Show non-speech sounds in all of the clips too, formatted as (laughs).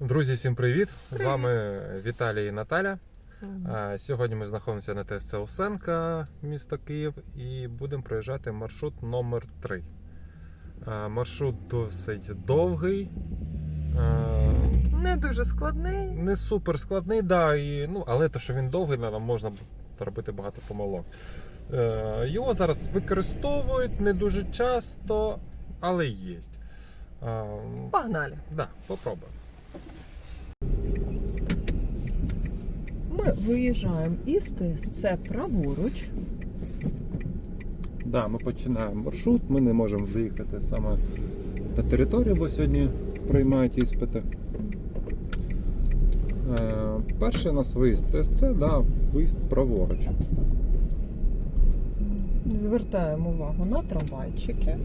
Друзі, всім привіт! З вами Віталій і Наталя. А, Сьогодні ми знаходимося на ТСЦ Осенка, місто Київ, і будемо проїжджати маршрут номер 3 Маршрут досить довгий, Не дуже складний. не супер складний, да, і, ну, але те, що він довгий, нам можна робити багато помилок. Е, Його зараз використовують не дуже часто, але є. Погнали. Да, попробуємо. Ми виїжджаємо із ТСЦ праворуч. Да, ми починаємо маршрут. Ми не можемо заїхати саме на територію, бо сьогодні приймають іспити. Е, перший у нас виїзд ТСЦ, да, виїзд праворуч. Звертаємо увагу на трамвайчики.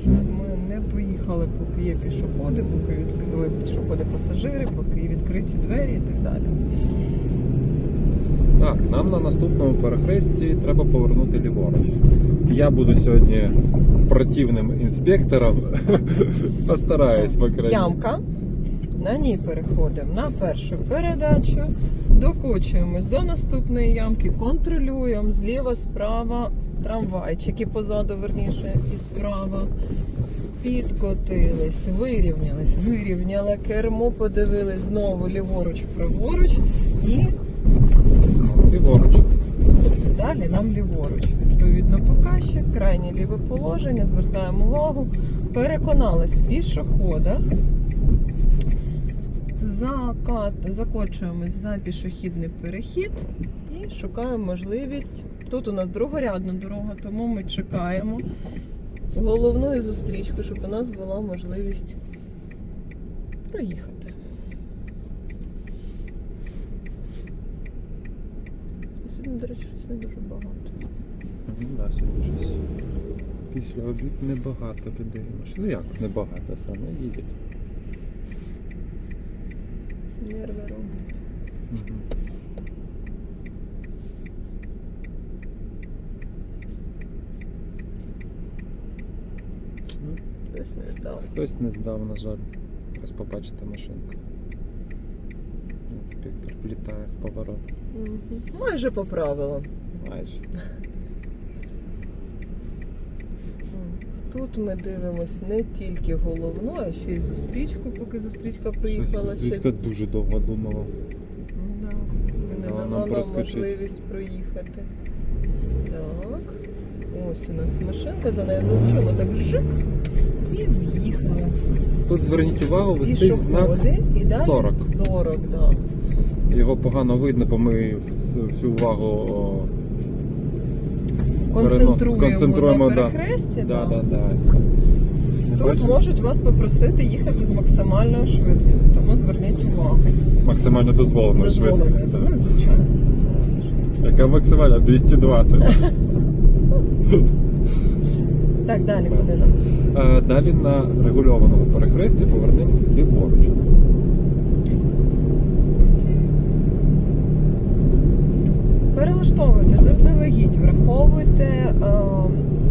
Щоб ми не поїхали, поки є пішоходи, поки відкрили пішоходи пасажири, поки є відкриті двері і так далі. Так, нам на наступному перехресті треба повернути ліворуч. Я буду сьогодні противним інспектором. (laughs) Постараюсь, по. Ямка. На ній переходимо на першу передачу, докочуємось до наступної ямки, контролюємо зліва, справа трамвайчики позаду, верніше, і справа. Підкотились, вирівнялись, вирівняли кермо, подивились знову ліворуч, праворуч і. Далі нам ліворуч. Відповідно, показчик, крайнє ліве положення, звертаємо увагу, переконались в пішоходах. Закат, закочуємось за пішохідний перехід і шукаємо можливість. Тут у нас другорядна дорога, тому ми чекаємо головну зустрічку, щоб у нас була можливість проїхати. Сьогодні, до речі, щось не дуже багато. Ну, да, сьогодні щось. Після обід небагато людей. Ну як небагато саме їдять. Нерви роблять. Ну, Хтось не здав. Хтось не здав, на жаль. Ось побачите машинку. Інспектор влітає в поворот. Майже по правилам. Майже. Тут ми дивимось не тільки головну, а ще й зустрічку, поки зустрічка приїхала. Щось ще- дуже довго думала. Да. Не Дала дала нам можливість проїхати. Так. Ось у нас машинка, за нею зазоримо так жик і в'їхали. Тут зверніть увагу, висить знак. Пішоходи і далі 40. 40, да. Його погано видно, бо ми всю увагу о, Концентруємо, концентруємо, на перехресті. да, да. да, да. Тут Бачите? можуть вас попросити їхати з максимальною швидкістю, тому зверніть увагу. Максимально дозволено швидко. ну, звичайно. Яка максимальна 220. (laughs) Так, далі куди нам? Е, Далі на регульованому перехресті повернемо ліворуч. Перелаштовуйте заздалегідь, враховуйте е,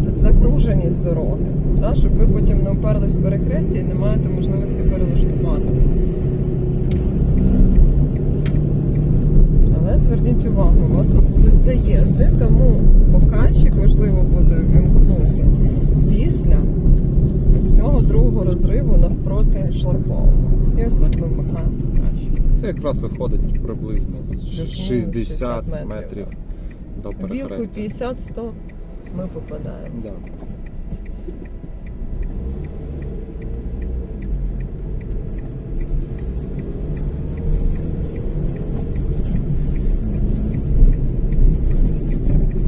загруженість дороги, да, щоб ви потім не уперлись в перехресті і не маєте можливості перелаштуватися. Але зверніть увагу, у вас тут будуть заїзди, тому показчик важливо буде вимкнути після ось цього другого розриву навпроти шлагбауму. І ось тут ми вмикаємо. Це якраз виходить приблизно з 60 60 метрів, метрів, до перехрестя. 50-100 ми попадаємо. Да.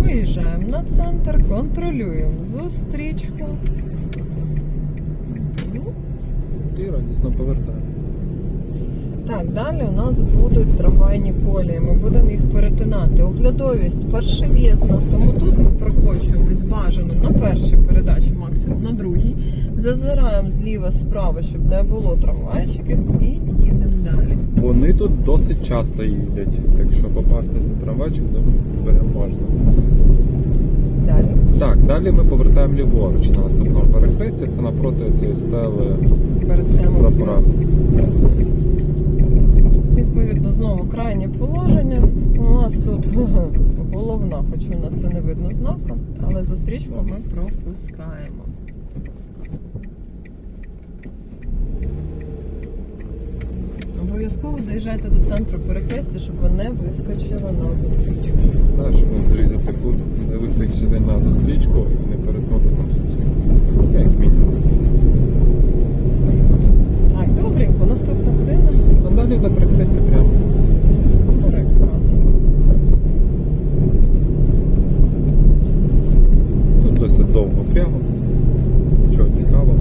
Виїжджаємо на центр, контролюємо зустрічку. І радісно повертаємо. Так, далі у нас будуть трамвайні колії. Ми будемо їх перетинати. Оглядовість першов'язна, тому тут ми прокочуємось бажано на першій передачі, максимум на другій. Зазираємо зліва справа, щоб не було трамвайчиків, і їдемо далі. Вони тут досить часто їздять, так що попастись на трамвайчик ну, прям можна. Далі. Так, далі ми повертаємо ліворуч на наступному перехресті. Це напроти цієї стели Пересемо заправки. (laughs) головна, хоч у нас і не видно знака, але зустрічку ми пропускаємо. Обов'язково доїжджайте до центру перехрестя, щоб ви не вискочили на зустрічку. Да, щоб не зрізати кут, не вистачити на зустрічку і не перетнути там суцільну. Як мінімум. Так, добренько, наступна година. А далі до перехрестя прямо. Прекрасно. Тут досить довго прямо. Нічого цікавого.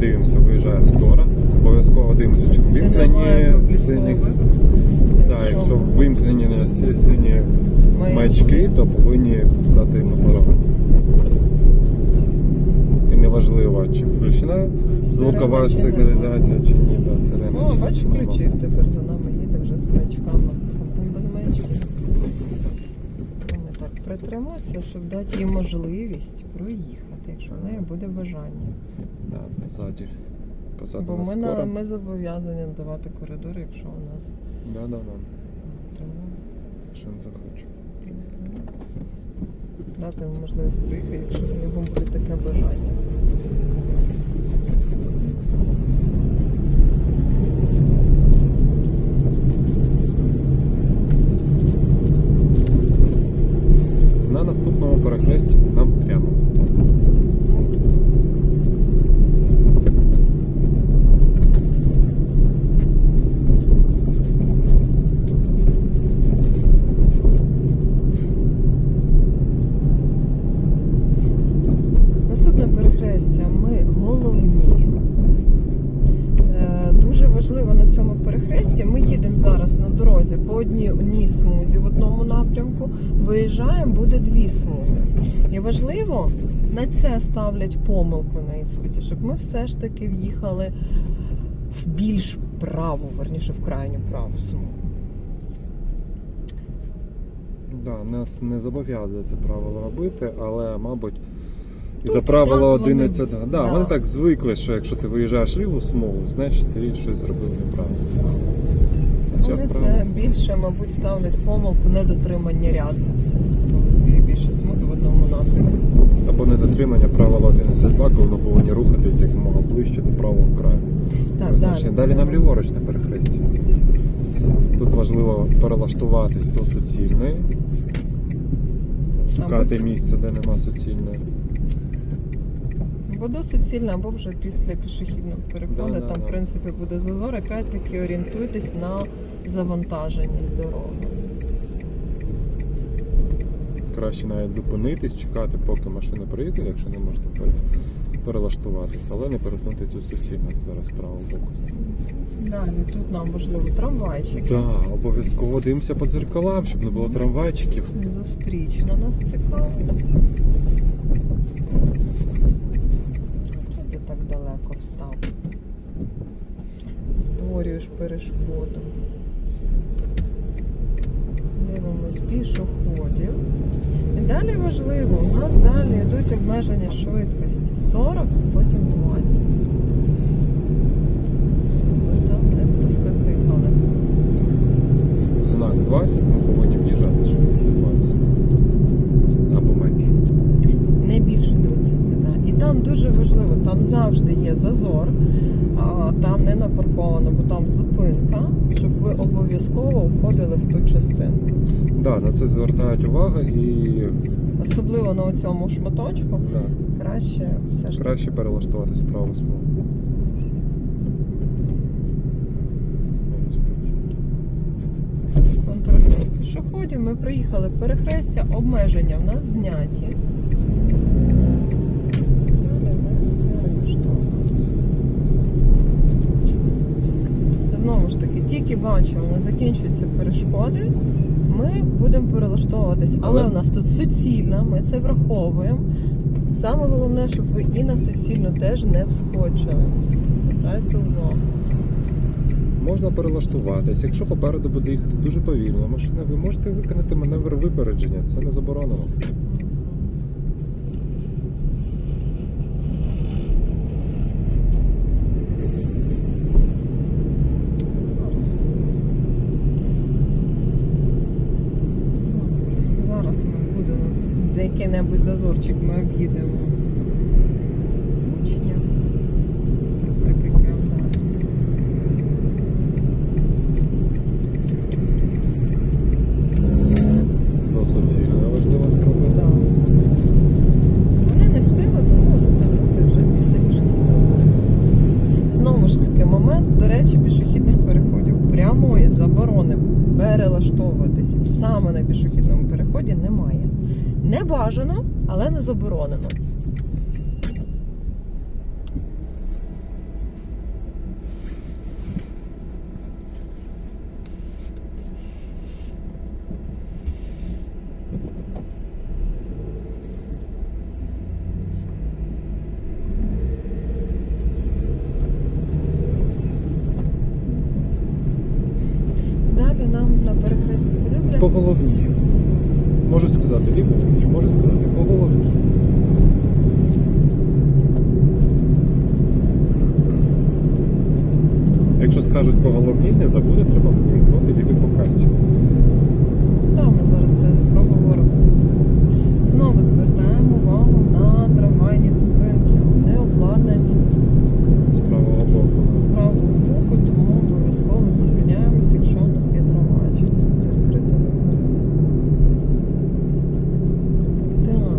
Дивимося, виїжджає скоро. Обов'язково дивимося, чи вимкнені синіх. Так, якщо вимкнені на всі сині маячки, то повинні дати йому дорогу. І неважливо, чи включена звукова сигналізація, чи ні, та сирена. О, бач, включив тепер за нами їде вже з маячками. Без маячків. Ми щоб дати їй можливість проїхати, якщо в неї буде бажання. Да, ззаді. Позаду Бо нас ми, на, скоро. ми зобов'язані надавати коридор, якщо у нас Да, да, да. тому Що не захочу. дати можливість проїхати, якщо в нього буде таке бажання. На наступному перехресті нам прямо. Наступне перехрестя. Ми головні. Важливо на цьому перехресті. Ми їдемо зараз на дорозі по одній смузі в одному напрямку. Виїжджаємо, буде дві смуги. І важливо, на це ставлять помилку на іспиті, щоб ми все ж таки в'їхали в більш праву, верніше в крайню праву смугу. Да, нас не зобов'язує це правило робити, але, мабуть, і за правило так вони- 11, да, да, да. вони так звикли, що якщо ти виїжджаєш ліву смугу, значить ти щось зробив неправильно. Вони це більше, мабуть, ставлять помилку недотримання рядності, коли більше смуги в одному напрямку. Або недотримання правила 11.2, коли ми повинні рухатись якомога ближче до правого краю. Так, Значить, далі. далі нам ліворуч на перехресті. Тут важливо перелаштуватись до суцільної, шукати місце, де нема суцільної. Або до суцільна, або вже після пішохідного переходу. Да, да, Там, да. в принципі, буде зазор. Опять-таки орієнтуйтесь на завантаженість дороги. Краще навіть зупинитись, чекати, поки машина приїде, якщо не можете пере- перелаштуватись, але не перетнути цю суцільну зараз правого боку. Далі тут нам важливо трамвайчики. Так, обов'язково дивимося по дзеркалам, щоб не було трамвайчиків. Зустрічна нас цікавить. Чого ти так далеко встав? Створюєш перешкоду. Дивимось пішоходів. І далі важливо, у нас далі йдуть обмеження швидкості 40, потім 20. Ми там не проскакали. Знак 20, ми повинні в'їжджати швидкістю 20. Або менше. Не більше 20, да. І там дуже важливо, там завжди є зазор, а там не напарковано, бо там зупинка, щоб ви обов'язково в ту частину. Да, на це звертають увагу і Особливо на цьому шматочку да, краще все ж таки. краще перелаштуватись в праву смугу. контролюємо пішоходів. Ми приїхали перехрестя, обмеження в нас зняті. Далі ми налаштовуємося. Знову ж таки, тільки бачимо, закінчуються перешкоди. Ми будемо перелаштовуватись, але Але- у нас тут суцільна, ми це враховуємо. Саме головне, щоб ви і на суцільну теж не вскочили. Звертайте увагу. Можна перелаштуватись. Якщо попереду буде їхати дуже повільно машина, ви можете виконати маневр випередження. Це не заборонено. Зазорчик ми об'їдемо. Учня. Просто пікаємо далі. До суцільно важливо це робити. Да. Вони не встигли, тому вони це робить вже після пішохідного переходу. Знову ж таки, момент, до речі, пішохідних переходів. Прямої перелаштовуватись саме на пішохідному переході немає. Не бажано, але не заборонено. Далі нам на перехресті куди буде? По головній. Можуть сказати ліворуч, можуть сказати по головній. Якщо скажуть по головній, не забуде, треба вимкнути лівий показчик. Так, ми зараз це проговоримо. Знову звертаємо увагу на трамвайні зупинки. Вони обладнані З правого боку. з правого боку, тому обов'язково зупиняємось, якщо у нас є трамвайчик з відкритими дверима. Так.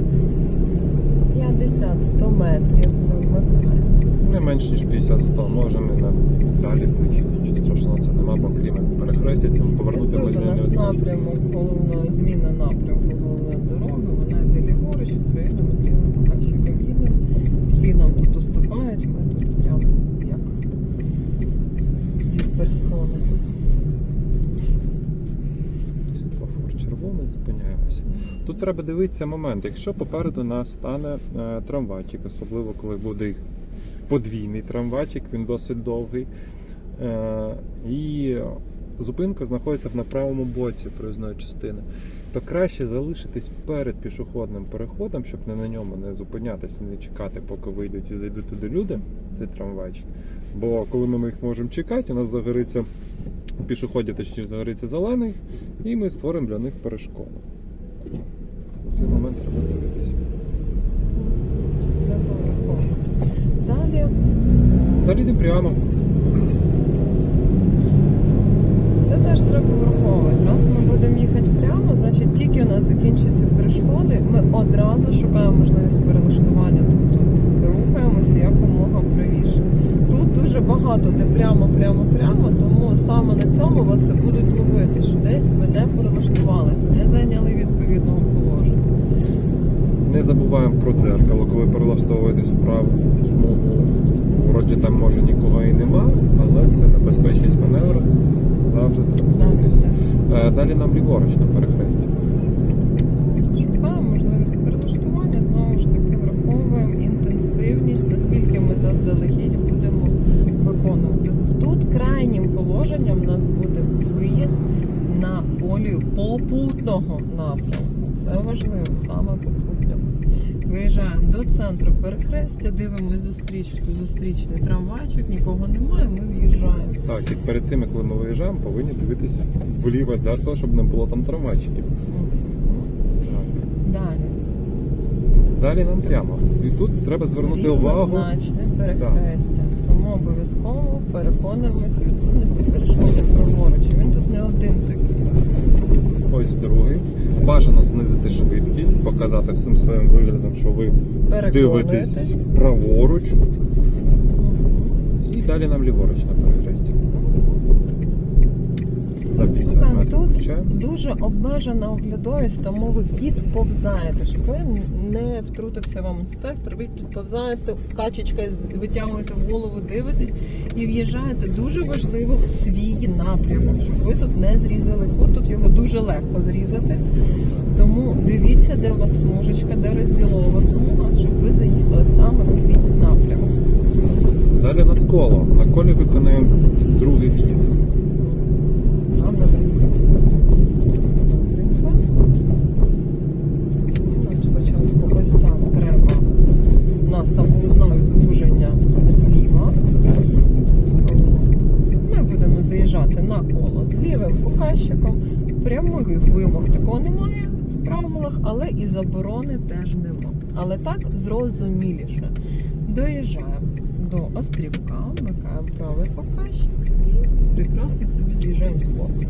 50-100 метрів вимикаємо. Не менш ніж 50-100, можемо і на далі включити. Нічого страшного це нема, бо крім як перехрестя, це Ось повернути тут ми у не нас зможемо. напрямок головного зміна напрямку головної дороги. Вона йде ліворуч, відповідно, ми з лівим показчиком їдемо. Всі нам тут уступають, ми тут прямо як від персони. Світлофор червоний, зупиняємося. Тут треба дивитися момент. Якщо попереду нас стане е, трамвайчик, особливо коли буде їх подвійний трамвайчик, він досить довгий. Е, і зупинка знаходиться на правому боці проїзної частини, то краще залишитись перед пішохідним переходом, щоб не на ньому не зупинятися, не чекати, поки вийдуть і зайдуть туди люди, цей трамвайчик. Бо коли ми їх можемо чекати, у нас загориться пішоходів, точніше, загориться зелений, і ми створимо для них перешкоду. Цей момент треба дивитися. Далі Далі йде прямо. це теж треба враховувати. Раз ми будемо їхати прямо, значить тільки у нас закінчуються перешкоди, ми одразу шукаємо можливість перелаштування, тобто рухаємося якомога правіше. Тут дуже багато де прямо, прямо, прямо, тому саме на цьому вас і будуть ловити, що десь ви не перелаштувались, не зайняли відповідного. Не забуваємо про дзеркало, коли перелаштовуєтесь в праву смугу. Вроді там може нікого і нема, але це небезпечність маневру. Завжди треба Далі дивитися. Е, Далі нам ліворуч на перехресті. Шукаємо можливість перелаштування, знову ж таки враховуємо інтенсивність, наскільки ми заздалегідь будемо виконувати. Тут крайнім положенням у нас буде виїзд на колію попутного напрямку. Це важливо, саме попутнього. Виїжджаємо до центру перехрестя, дивимося зустрічку, зустрічний трамвайчик, нікого немає, ми в'їжджаємо. Так, і перед цим, коли ми виїжджаємо, повинні дивитись в дзеркало, щоб не було там трамвайчиків. Так. Далі. Далі нам прямо. І тут треба звернути увагу. Рівнозначне перехрестя. Тому обов'язково переконуємося у відсутності перешкоди праворуч. Він тут не один такий. Ось другий. Бажано знизити швидкість, показати всім своїм виглядом, що ви дивитесь праворуч. І далі нам ліворуч на перехресті. За 50 Так, метрів тут. Дуже обмежена оглядовість, тому ви підповзаєте, щоб ви не втрутився вам інспектор. Ви підповзаєте, качечка витягуєте в голову, дивитесь і в'їжджаєте дуже важливо в свій напрямок, щоб ви тут не зрізали кут. Тут його дуже легко зрізати. Тому дивіться, де у вас смужечка, де розділова смуга, щоб ви заїхали саме в свій напрямок. Далі в нас коло. На колі виконуємо другий з'їзд. Нам на другий з'їзд. Добренько. Ну, Спочатку ось так треба. У нас там був знак звуження зліва. Ми будемо заїжджати на коло з лівим показчиком. Прямих вимог такого немає. в правилах, але і заборони теж нема. Але так зрозуміліше. Доїжджаємо до острівка, вмикаємо правий показчик і прекрасно собі з'їжджаємо з боку.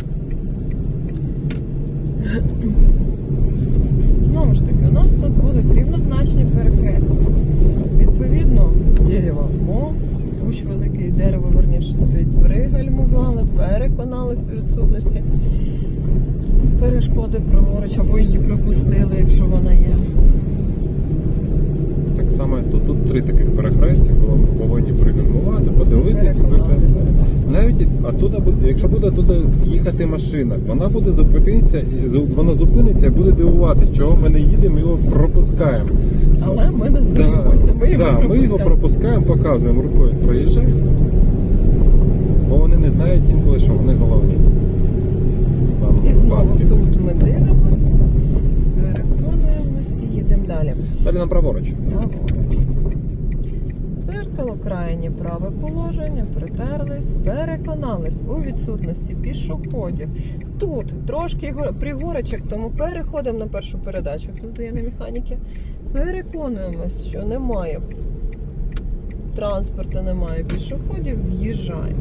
Знову ж таки, у нас тут будуть рівнозначні перехрестя. Відповідно, дерево о, кущ великий, дерево верніше стоїть, пригальмували, переконалися у відсутності перешкоди праворуч або її пропустили, якщо вона є. Так само тут, три таких перехрестя, коли ми повинні пригальмувати, Переконалися. виглядати. Навіть оттуда якщо буде туди їхати машина, вона буде зупинитися, вона зупиниться і буде дивуватися, чого ми не їдемо, його пропускаємо. Але ми не Да, ми його да, ми його пропускаємо. пропускаємо, показуємо рукою, проїжджай. Бо вони не знають інколи, що вони головні. Там І знову тут ми їдемо далі. Далі нам праворуч. Праворуч. Дзеркало крайнє праве положення, притерлись, переконались у відсутності пішоходів. Тут трошки пригорочок, тому переходимо на першу передачу, хто здає на механіки. Переконуємось, що немає транспорту, немає пішоходів, в'їжджаємо.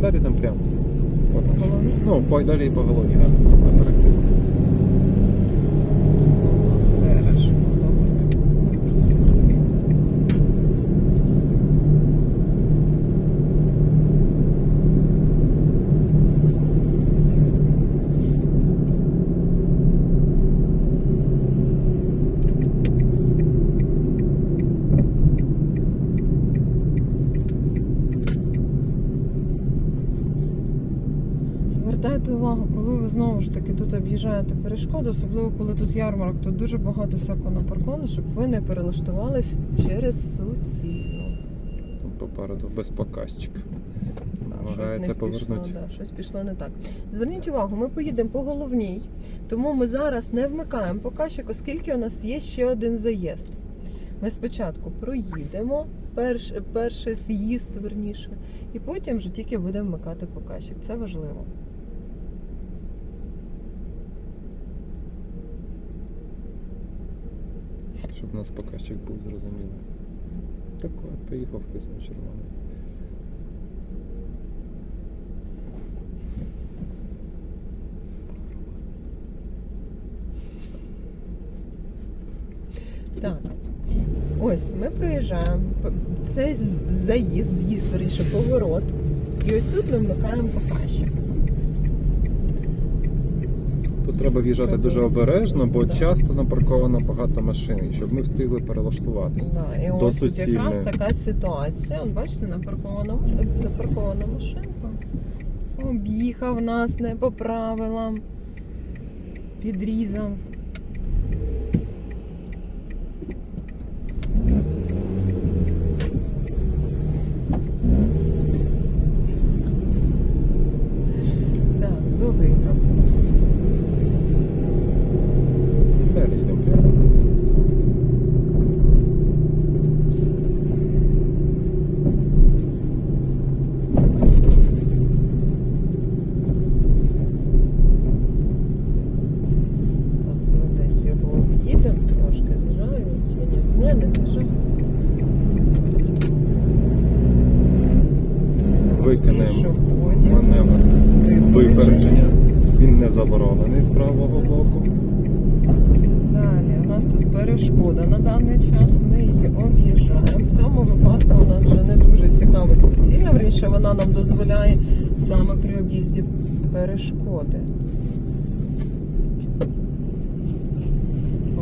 Далі там прямо. Ну, далі по голові, да, на перехресті. У нас перешкода. Звертайте увагу, коли ви знову ж таки тут об'їжджаєте перешкоду, особливо коли тут ярмарок, тут дуже багато всякого на паркону, щоб ви не перелаштувались через суцільну. Там попереду без показчика. Намагається повернути. Пішло, да, щось пішло не так. Зверніть увагу, ми поїдемо по головній, тому ми зараз не вмикаємо показчик, оскільки у нас є ще один заїзд. Ми спочатку проїдемо перш, перший з'їзд, верніше, і потім вже тільки будемо вмикати показчик. Це важливо. Щоб у нас показчик був зрозумілий. Так, поїхав хтось на червоний. Так. Ось ми проїжджаємо. Це заїзд, з'їзд, верніше, поворот. І ось тут ми вмикаємо показчик. Треба в'їжджати дуже обережно, бо часто напарковано багато машин, щоб ми встигли перелаштуватися. Да, і ось якраз така ситуація. От бачите, напаркована, маш- запаркована машинка. Об'їхав нас не по правилам. Підрізав. Так, добренько. Далі йдемо прямо. От ми десь його об'їдемо трошки, з'їжджаю чи ні? Ні, не з'їжджаю. Виконаємо Пішоходів. маневр Випередження. випередження. Він не заборонений з правого боку. Далі у нас тут перешкода на даний час. Ми її об'їжджаємо. В цьому випадку у нас вже не дуже цікавить Вірніше вона нам дозволяє саме при об'їзді перешкоди.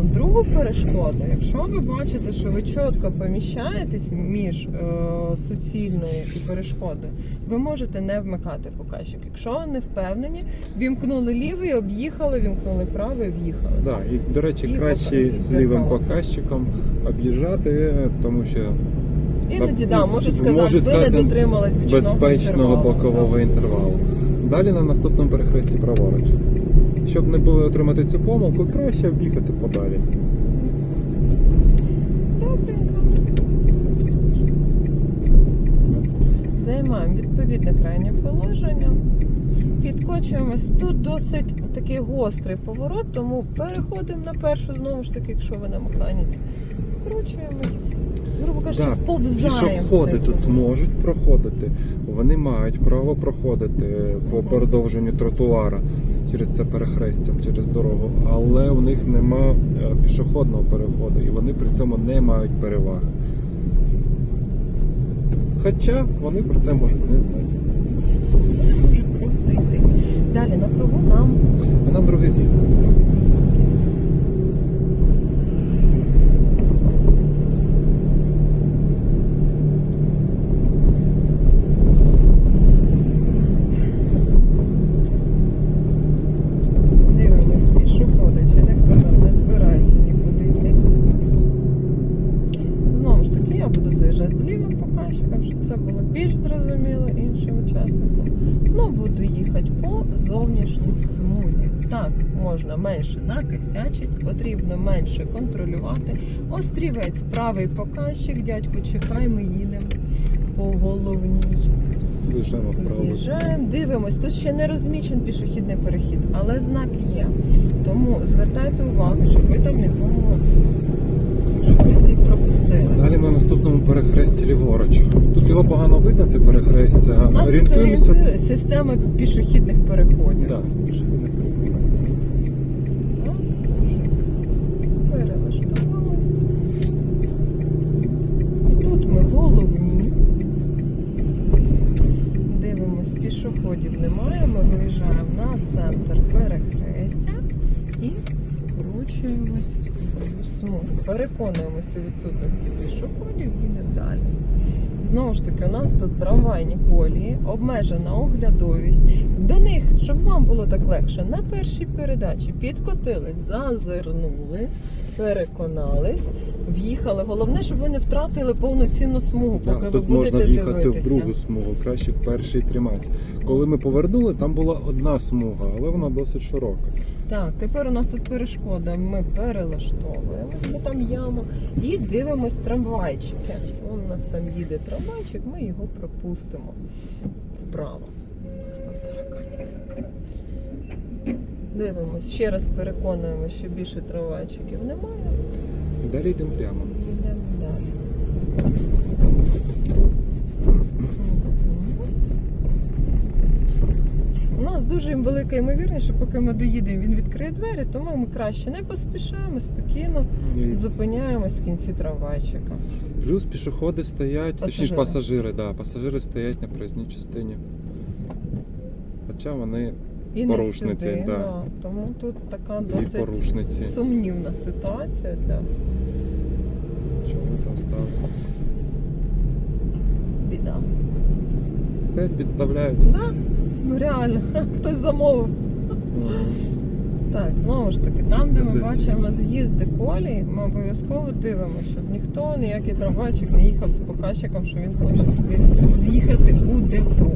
От другу перешкоду, якщо ви бачите, що ви чітко поміщаєтесь між е, суцільною і перешкодою, ви можете не вмикати показчик. Якщо ви не впевнені, вімкнули лівий, об'їхали, вімкнули правий, в'їхали. Да, і, до речі, І краще і з лівим зеркало. показчиком об'їжджати, тому що Іноді Да, да, можуть сказати, можуть ви сказати, не дотримались безпечного інтервалу. бокового Да. інтервалу. Далі на наступному перехресті праворуч. Щоб не було отримати цю помилку, краще об'їхати подалі. Добренько. Займаємо відповідне крайнє положення. Підкочуємось. Тут досить такий гострий поворот, тому переходимо на першу, знову ж таки, якщо ви на механіці. Вкручуємось. Грубо кажучи, Так, вповзаємо. Пішоходи тут можуть проходити. Вони мають право проходити по продовженню тротуара через це перехрестя, через дорогу, але у них нема е, пішохідного переходу і вони при цьому не мають переваги. Хоча вони про це можуть не знати. Можуть просто йти. Далі на кругу нам А нам другий з'їзд. Дивимось пішоходи, чи ніхто там не збирається нікуди йти. Знову ж таки, я буду заїжджати з лівим покажчиком, щоб це було більш зрозуміло іншим Ну, буду їхати по зовнішній смузі. Так, можна менше накосячить, потрібно менше контролювати. Острівець, правий показчик, дядьку, чекай, ми їдемо по головній. Виїжджаємо вправо. Дивимось. Тут ще не розмічений пішохідний перехід, але знак є. Тому звертайте увагу, щоб ви там не нікому щоб ви всіх пропустили. Далі на наступному перехресті ліворуч. Тут його погано видно, це перехрестя. У нас тут Орієнтуємося. орієнтує система пішохідних переходів. Так, пішохідних перехід. Так, Перелаштувались. Тут ми головні. Дивимось, пішоходів немає. Ми виїжджаємо на центр перехрестя і вкручуємось в свою смугу. Переконуємося відсутності пішоходів, їдемо далі. Знову ж таки, у нас тут трамвайні колії, обмежена оглядовість. До них, щоб вам було так легше, на першій передачі підкотились, зазирнули, переконались, в'їхали. Головне, щоб ви не втратили повноцінну смугу, поки ви тут будете можна в'їхати дивитися. в другу смугу, краще в першій триматися. Коли ми повернули, там була одна смуга, але вона досить широка. Так, тепер у нас тут перешкода. Ми перелаштовуємось, бо там яма, і дивимось трамвайчики. Вон у нас там їде трамвайчик, ми його пропустимо справа. У нас там тараканить. Дивимось, ще раз переконуємося, що більше трамвайчиків немає. Далі йдемо прямо. Йдемо далі. У нас дуже велика ймовірність, що поки ми доїдемо, він відкриє двері, тому ми краще не поспішаємо, спокійно І зупиняємось в кінці трамвайчика. Плюс пішоходи стоять, точніше Пасажири. пасажири, да, пасажири стоять на проїзній частині. Хоча вони І Порушниці, не сюди, да. Тому тут така досить порушниці. сумнівна ситуація для Чому там стали? біда. Стоять, підставляють. Да? Ну реально, (laughs) хтось замовив. Так, знову ж таки, там, де ми бачимо з'їзди колії, ми обов'язково дивимося, щоб ніхто, ніякий трамвайчик не їхав з показчиком, що він хоче з'їхати у депо.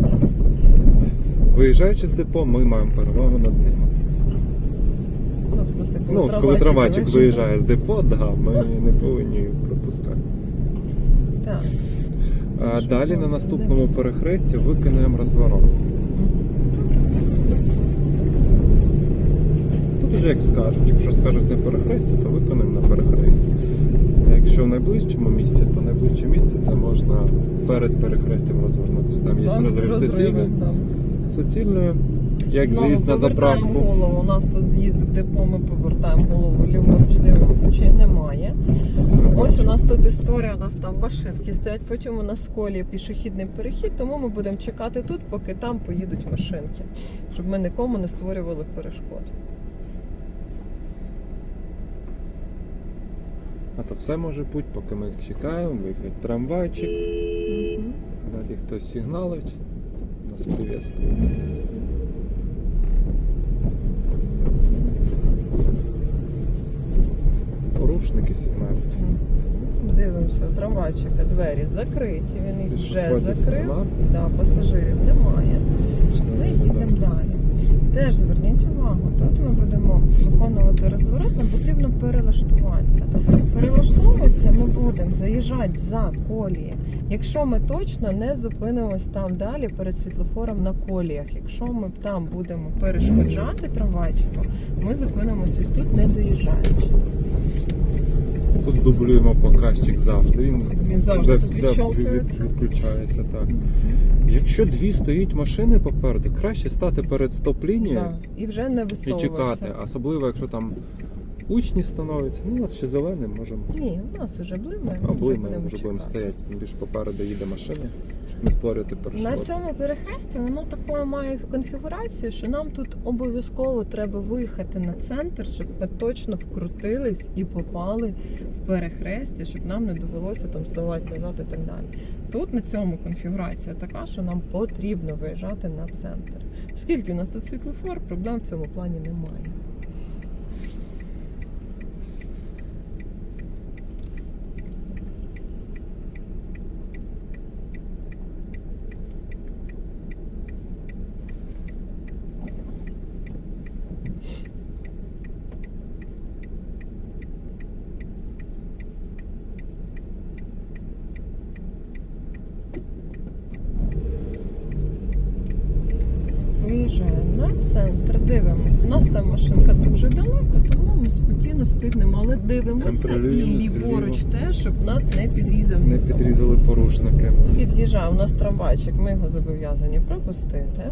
Виїжджаючи з депо, ми маємо перевагу над ними. Ну, в смысле, коли Ну, коли трамвайчик виїжджає. з депо, да, ми не повинні їх пропускати. Так. А далі на наступному перехресті виконаємо розворот. Тут вже як скажуть, якщо скажуть на перехресті, то виконаємо на перехресті. А якщо в найближчому місці, то найближче місце це можна перед перехрестям розвернутися. Там є розрив суцільний. там. Суцільною, як Знову заїзд на повертаємо заправку. голову. У нас тут з'їзд в депо, ми повертаємо голову ліворуч, дивимося, чи немає. Ось у нас тут історія, у нас там машинки стоять, потім у нас з колії пішохідний перехід, тому ми будемо чекати тут, поки там поїдуть машинки, щоб ми нікому не створювали перешкод. А то все може бути, поки ми чекаємо, виїхать трамвайчик, Мгм. далі хтось сигналить, нас приветствует. Порушники сигналять. Дивимося, у трамвайчика двері закриті, він їх вже закрив. нема. Да, пасажирів немає. Далі. Теж зверніть увагу, тут ми будемо виконувати розворот, нам потрібно перелаштуватися. Перелаштовуватися ми будемо заїжджати за колії. Якщо ми точно не зупинимось там далі перед світлофором на коліях. Якщо ми там будемо перешкоджати трамвайчику, ми зупинимось ось тут, не доїжджаючи. Тут дублюємо показчик завжди. Він завжди тут відщолкується. від- відключається. Так. Якщо дві стоїть машини попереду, краще стати перед стоп-лінією Да. І вже не і чекати. Особливо, якщо там учні становляться. Ну, у нас ще зелений, можемо. Ні, у нас уже блими. А ми будемо вже будемо стояти, тим більше попереду їде машина, не створювати На цьому перехресті воно такою має конфігурацію, що нам тут обов'язково треба виїхати на центр, щоб ми точно вкрутились і попали в перехрестя, щоб нам не довелося там здавати назад і так далі. Тут на цьому конфігурація така, що нам потрібно виїжджати на центр. Оскільки у нас тут світлофор, проблем в цьому плані немає. Виїжджаємо на центр, дивимося. У нас там машинка дуже далеко, тому ми спокійно встигнемо, але дивимося і ліворуч теж, щоб нас не підрізав. Не підрізали порушники. Під'їжджає, у нас трамвайчик, ми його зобов'язані пропустити.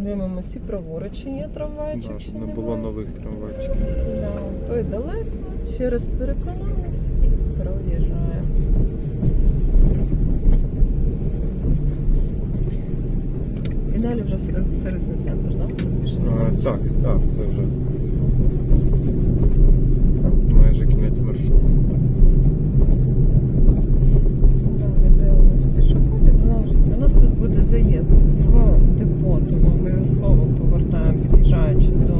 Дивимося і праворуч, чи є трамвайчик, Да, чи не немає. було нових трамвайчиків. Да, той далеко, ще раз переконалися і проїжджаємо. І далі вже в- сервісний центр, так? А, так, так, це вже майже кінець маршруту. Далі дивимось пішоходів. Знову ж таки, у нас тут буде заїзд в депо, тому обов'язково повертаємо, під'їжджаючи до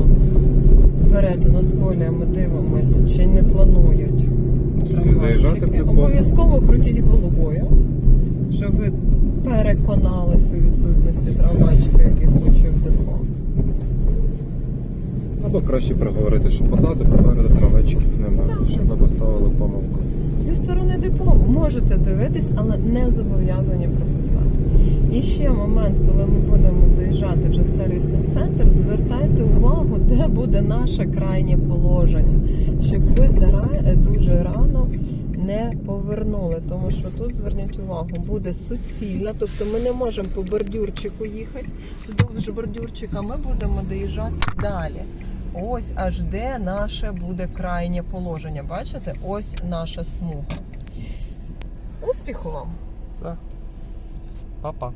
перетину з коліями, дивимось, чи не планують. Обов'язково крутіть головою, щоб ви переконались у відсутності трамвайчика, який хоче в депо. Або краще проговорити, що позаду, попереду трамвайчиків немає, Так. щоб ми поставили помилку. Зі сторони депо можете дивитись, але не зобов'язані пропускати. І ще момент, коли ми будемо заїжджати вже в сервісний центр, звертайте увагу, де буде наше крайнє положення, щоб ви зара- дуже рано не повернули. Тому що тут зверніть увагу, буде суцільна, тобто ми не можемо по бордюрчику їхати вздовж бордюрчика, ми будемо доїжджати далі. Ось аж де наше буде крайнє положення. Бачите? Ось наша смуга. Успіху вам! Все. Па-па.